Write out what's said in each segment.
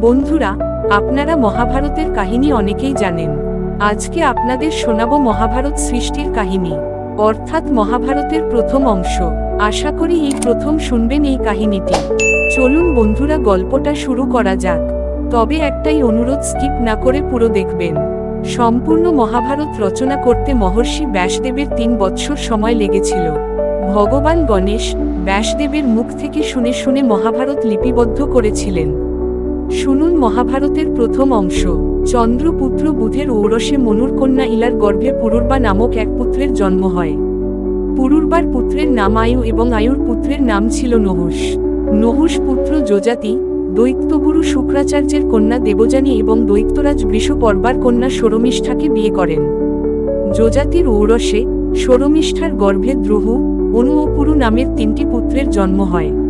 বন্ধুরা, আপনারা মহাভারতের কাহিনী অনেকেই জানেন। আজকে আপনাদের শোনাব মহাভারত সৃষ্টির কাহিনী, অর্থাৎ মহাভারতের প্রথম অংশ। আশা করি এই প্রথম শুনবেন এই কাহিনীটি। চলুন বন্ধুরা, গল্পটা শুরু করা যাক। তবে একটাই অনুরোধ, স্কিপ না করে পুরো দেখবেন। সম্পূর্ণ মহাভারত রচনা করতে মহর্ষি ব্যাসদেবের তিন বৎসর সময় লেগেছিল। ভগবান গণেশ ব্যাসদেবের মুখ থেকে শুনে শুনে মহাভারত লিপিবদ্ধ করেছিলেন। শুনুন মহাভারতের প্রথম অংশ। চন্দ্রপুত্র বুধের ঔরসে মনুর কন্যা ইলার গর্ভে পুরুর্বা নামক এক পুত্রের জন্ম হয়। পুরুর্বার পুত্রের নাম আয়ু এবং আয়ুর পুত্রের নাম ছিল নহুষ নহুষ পুত্র যোজাতি, দৈত্যগুরু শুক্রাচার্যের কন্যা দেবযানী এবং দৈত্যরাজ বৃষপর্বার কন্যা সরমিষ্ঠাকে বিয়ে করেন। যোজাতির ঔরসে সরমিষ্ঠার গর্ভে দ্রুহু অনু ও পুরু নামের তিনটি পুত্রের জন্ম হয়।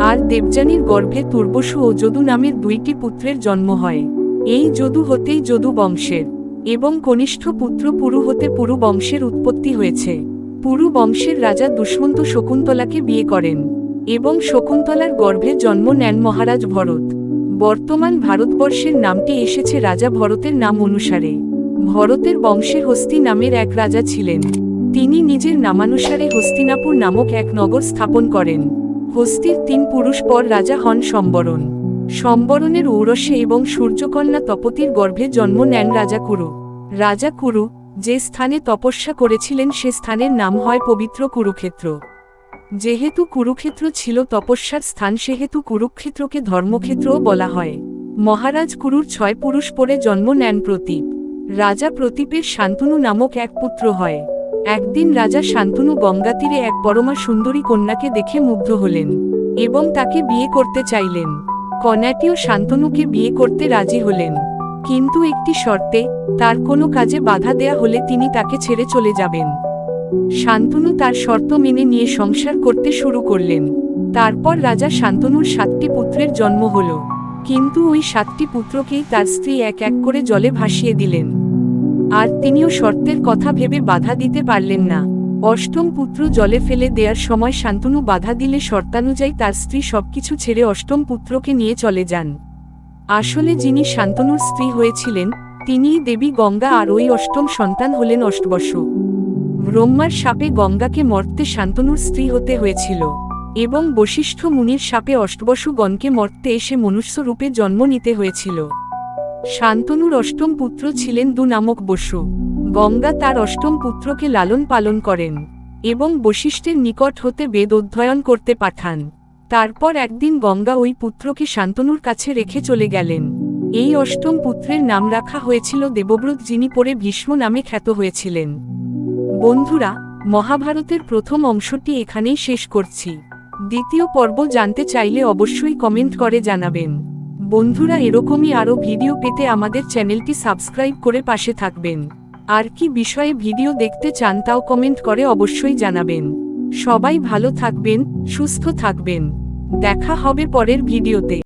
আর দেবযানীর গর্ভে তুর্বসু ও যদু নামের দুইটি পুত্রের জন্ম হয়। এই যদু হতেই যদু বংশের এবং কনিষ্ঠ পুত্র পুরু হতে পুরু বংশের উৎপত্তি হয়েছে। পুরু বংশের রাজা দুষ্মন্ত শকুন্তলাকে বিয়ে করেন এবং শকুন্তলার গর্ভে জন্ম নেন মহারাজ ভরত। বর্তমান ভারতবর্ষের নামটি এসেছে রাজা ভরতের নাম অনুসারে। ভরতের বংশের হস্তি নামের এক রাজা ছিলেন। তিনি নিজের নামানুসারে হস্তিনাপুর নামক এক নগর স্থাপন করেন। হস্তির তিন পুরুষ পর রাজা হন সম্বরণ। সম্বরণের ঔরসে এবং সূর্যকন্যা তপতির গর্ভে জন্ম নেন রাজা কুরু। রাজা কুরু যে স্থানে তপস্যা করেছিলেন সে স্থানের নাম হয় পবিত্র কুরুক্ষেত্র। যেহেতু কুরুক্ষেত্র ছিল তপস্যার স্থান, সেহেতু কুরুক্ষেত্রকে ধর্মক্ষেত্রও বলা হয়। মহারাজ কুরুর ছয় পুরুষ পরে জন্ম নেন প্রতীপ। রাজা প্রতীপের শান্তনু নামক এক পুত্র হয়। একদিন রাজা শান্তনু গঙ্গা তীরে এক পরমা সুন্দরী কন্যাকে দেখে মুগ্ধ হলেন এবং তাকে বিয়ে করতে চাইলেন। কন্যাটিও শান্তনুকে বিয়ে করতে রাজি হলেন। কিন্তু একটি শর্তে, তার কোনো কাজে বাধা দেয়া হলে তিনি তাকে ছেড়ে চলে যাবেন। শান্তনু তার শর্ত মেনে নিয়ে সংসার করতে শুরু করলেন। তারপর রাজা শান্তনুর সাতটি পুত্রের জন্ম হল। কিন্তু ওই সাতটি পুত্রকেই তার স্ত্রী এক এক করে জলে ভাসিয়ে দিলেন। আর তিনিও শর্তের কথা ভেবে বাধা দিতে পারলেন না। অষ্টম পুত্র জলে ফেলে দেওয়ার সময় শান্তনু বাধা দিলে শর্তানুযায়ী তার স্ত্রী সবকিছু ছেড়ে অষ্টম পুত্রকে নিয়ে চলে যান। আসলে যিনি শান্তনুর স্ত্রী হয়েছিলেন, তিনিই দেবী গঙ্গা আর ওই অষ্টম সন্তান হলেন অষ্টবসু ব্রহ্মার সাপে গঙ্গাকে মর্তে শান্তনুর স্ত্রী হতে হয়েছিল। এবং বশিষ্ঠ মুনির সাপে অষ্টবসু গণকে মর্তে এসে মনুষ্য রূপে জন্ম নিতে হয়েছিল। শান্তনুর অষ্টম পুত্র ছিলেন দু নামক বসু। গঙ্গা তার অষ্টম পুত্রকে লালন পালন করেন এবং বশিষ্ঠের নিকট হতে বেদ অধ্যয়ন করতে পাঠান। তারপর একদিন গঙ্গা ওই পুত্রকে শান্তনুর কাছে রেখে চলে গেলেন। এই অষ্টম পুত্রের নাম রাখা হয়েছিল দেবব্রত যিনি পরে ভীষ্ম নামে খ্যাত হয়েছিলেন। বন্ধুরা, মহাভারতের প্রথম অংশটি এখানেই শেষ করছি। দ্বিতীয় পর্ব জানতে চাইলে অবশ্যই কমেন্ট করে জানাবেন। বন্ধুরা এরকমই আরও ভিডিও পেতে আমাদের চ্যানেলটি সাবস্ক্রাইব করে পাশে থাকবেন। আর কি বিষয়ে ভিডিও দেখতে চান তাও কমেন্ট করে অবশ্যই জানাবেন। সবাই ভালো থাকবেন, সুস্থ থাকবেন। দেখা হবে পরের ভিডিওতে।